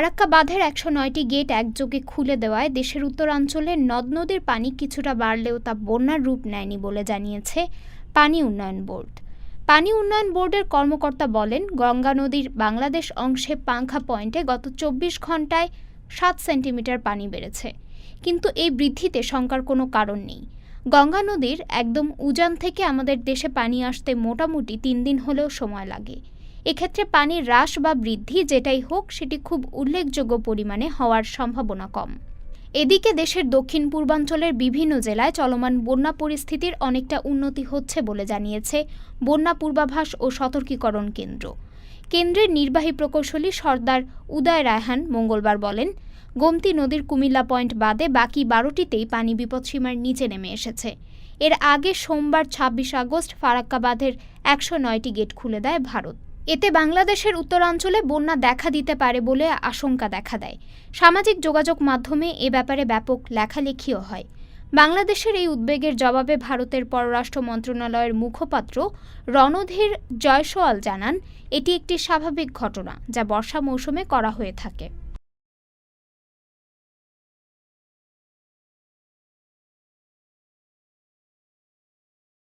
ফারাক্কা বাঁধের একশো নয়টি গেট একযোগে খুলে দেওয়ায় দেশের উত্তরাঞ্চলে নদ নদীর পানি কিছুটা বাড়লেও তা বন্যার রূপ নেয়নি বলে জানিয়েছে পানি উন্নয়ন বোর্ড। পানি উন্নয়ন বোর্ডের কর্মকর্তা বলেন, গঙ্গা নদীর বাংলাদেশ অংশে পাংখা পয়েন্টে গত চব্বিশ ঘন্টায় সাত সেন্টিমিটার পানি বেড়েছে। কিন্তু এই বৃদ্ধিতে শঙ্কার কোনো কারণ নেই। গঙ্গা নদীর একদম উজান থেকে আমাদের দেশে পানি আসতে মোটামুটি তিন দিন হলেও সময় লাগে। এক্ষেত্রে পানির হ্রাস বা বৃদ্ধি যেটাই হোক, সেটি খুব উল্লেখযোগ্য পরিমাণে হওয়ার সম্ভাবনা কম। এদিকে দেশের দক্ষিণ পূর্বাঞ্চলের বিভিন্ন জেলায় চলমান বন্যা পরিস্থিতির অনেকটা উন্নতি হচ্ছে বলে জানিয়েছে বন্যা পূর্বাভাস ও সতর্কীকরণ কেন্দ্র। কেন্দ্রের নির্বাহী প্রকৌশলী সর্দার উদয় রায়হান মঙ্গলবার বলেন, গোমতী নদীর কুমিল্লা পয়েন্ট বাদে বাকি বারোটিতেই পানি বিপদসীমার নিচে নেমে এসেছে। এর আগে সোমবার ছাব্বিশ আগস্ট ফারাক্কা বাঁধের একশো নয়টি গেট খুলে দেয় ভারত। এতে বাংলাদেশের উত্তরাঞ্চলে বন্যা দেখা দিতে পারে বলে আশঙ্কা দেখা দেয়। সামাজিক যোগাযোগ মাধ্যমে এ ব্যাপারে ব্যাপক লেখালেখিও হয়। বাংলাদেশের এই উদ্বেগের জবাবে ভারতের পররাষ্ট্র মন্ত্রণালয়ের মুখপাত্র রণধীর জয়সওয়াল জানান, এটি একটি স্বাভাবিক ঘটনা যা বর্ষা মৌসুমে করা হয়ে থাকে।